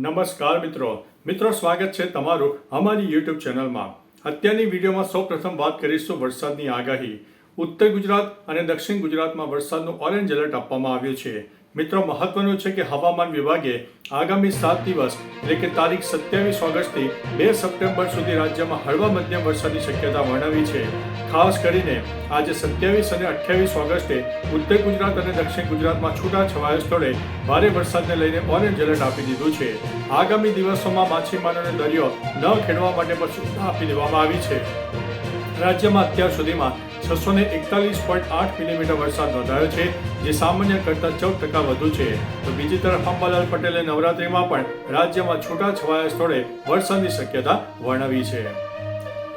નમસ્કાર મિત્રો. મિત્રો, સ્વાગત છે તમારું અમારી યુટ્યુબ ચેનલમાં. અત્યારની વિડીયોમાં સૌ પ્રથમ વાત કરીશું વરસાદની આગાહી. ઉત્તર ગુજરાત અને દક્ષિણ ગુજરાતમાં વરસાદનું ઓરેન્જ એલર્ટ આપવામાં આવ્યું છે. મિત્રો, મહત્વનું છે કે હવામાન વિભાગે આગામી સાત દિવસ, એટલે કે તારીખ સત્યાવીસ ઓગસ્ટથી બે સપ્ટેમ્બર સુધી રાજ્યમાં હળવા મધ્યમ વરસાદની શક્યતા વર્ણવી છે. ખાસ કરીને આજે સત્યાવીસ અને અઠ્યાવીસ ઓગસ્ટે ઉત્તર ગુજરાત અને દક્ષિણ ગુજરાતમાં છૂટા છવાયા સ્થળે ભારે વરસાદને લઈને ઓરેન્જ એલર્ટ આપી દીધું છે. આગામી દિવસોમાં માછીમારોને દરિયો ન ખેડવા માટે પણ સૂચના આપી દેવામાં આવી છે. રાજ્યમાં અત્યાર સુધીમાં છસો ને એકતાલીસ પોઈન્ટ આઠ મિલીમીટર વરસાદ નોંધાયો છે, જે સામાન્ય કરતાં ચૌદ ટકા વધુ છે. તો બીજી તરફ અંબાલાલ પટેલે નવરાત્રીમાં પણ રાજ્યમાં છૂટા છવાયા સ્થળે વરસાદની શક્યતા વર્ણવી છે.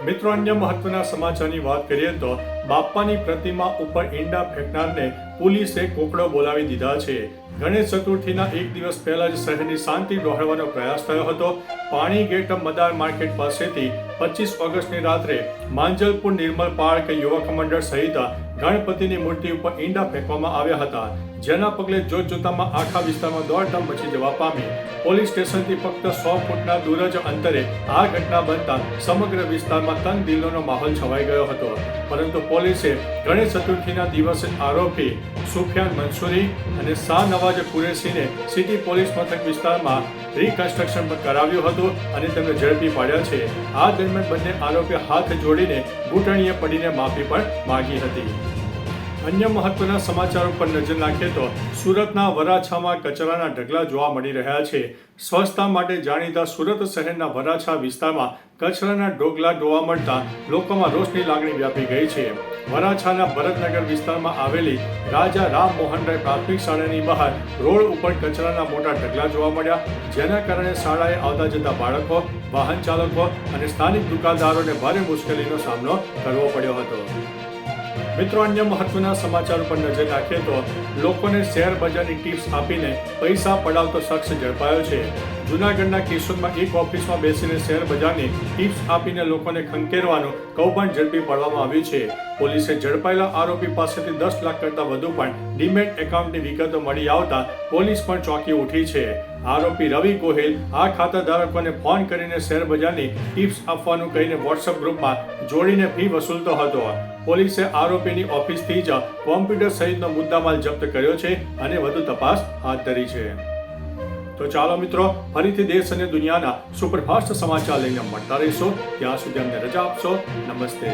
મિત્રો, અન્ય મહત્વના સમાચારની વાત કરીએ તો બાપ્પાની પ્રતિમા ઉપર ઈંડા ફેંકનારને પોલીસે કોકડો બોલાવી દીધા છે. ગણેશ ચતુર્થીના એક દિવસ પહેલા જ શહેરની શાંતિ ડહોળવાનો પ્રયાસ થયો હતો. પાણી ગેટ મદાર માર્કેટ પાસેથી પચીસ ઓગસ્ટની રાત્રે માંજલપુર નિર્મલ પાર્ક યુવક મંડળ સહિત ગણપતિની મૂર્તિ ઉપર ઈંડા ફેંકવામાં આવ્યા હતા. જેના પગલે જોત જોતામાં આખા વિસ્તારમાં દોડધામ મચી જવા પામી. પોલીસ સ્ટેશનથી ફક્ત સો ફૂટના દૂર જ અંતરે આ ઘટના બનતા સમગ્ર વિસ્તારમાં તંગ દિલોનો માહોલ છવાઈ ગયો હતો. પરંતુ પોલીસે ગણેશ ચતુર્થીના દિવસે આરોપી સુફિયાન મંસૂરી અને શાહ નવાજ કુરેશીને સિટી પોલીસ મથક વિસ્તારમાં રિકન્સ્ટ્રક્શન પણ કરાવ્યું હતું અને તેમને ઝડપી પાડ્યા છે. આ દરમિયાન બંને આરોપીઓ હાથ જોડીને ઘૂંટણીએ પડીને માફી પણ માગી હતી. અન્ય મહત્વના સમાચારો પર નજર નાખીએ તો સુરતના વરાછામાં કચરાના ઢગલા જોવા મળી રહ્યા છે. સ્વચ્છતા માટે જાણીતા સુરત શહેરના વરાછા વિસ્તારમાં કચરાના ઢોગલા જોવા મળતા લોકોમાં રોષની લાગણી વ્યાપી ગઈ છે. વરાછાના ભરતનગર વિસ્તારમાં આવેલી રાજા રામ મોહનરાય પ્રાથમિક શાળાની બહાર રોડ ઉપર કચરાના મોટા ઢગલા જોવા મળ્યા. જેના કારણે શાળાએ આવતા જતા બાળકો વાહન ચાલકો અને સ્થાનિક દુકાનદારોને ભારે મુશ્કેલીનો સામનો કરવો પડ્યો હતો. મિત્રો, અન્ય મહત્વના સમાચાર પર નજર નાખીએ તો લોકોને શેર બજારની ટિપ્સ આપીને પૈસા પડાવતો શખ્સ ઝડપાયો છે. જુનાગઢના કિશોરમાં એક ઓફિસમાં બેસીને શેર બજારની ટિપ્સ આપીને લોકોને ખંકેરવાનું કૌભાંડ ઝડપી પાડવામાં આવ્યું છે. પોલીસે ઝડપાયેલા આરોપી પાસેથી દસ લાખ કરતાં વધુ પણ ડીમેટ એકાઉન્ટની વિગતો મળી આવતા પોલીસ પણ ચોંકી ઉઠી છે. આરોપી રવિ ગોહિલ આ ખાતા ધારકોને ફોન કરીને શેર બજારની ટિપ્સ આપવાનું કહીને વોટ્સઅપ ગ્રુપમાં જોડીને ફી વસૂલતો હતો. પોલીસે આરોપીની ઓફિસથી જ કોમ્પ્યુટર સહિતનો મુદ્દામાલ જપ્ત કર્યો છે અને વધુ તપાસ હાથ ધરી છે. તો ચાલો મિત્રો, ફરીથી દેશ અને દુનિયાના સુપરફાસ્ટ સમાચાર લઈને મળતા રહીશો. ત્યાં સુધી અમને રજા આપશો. નમસ્તે.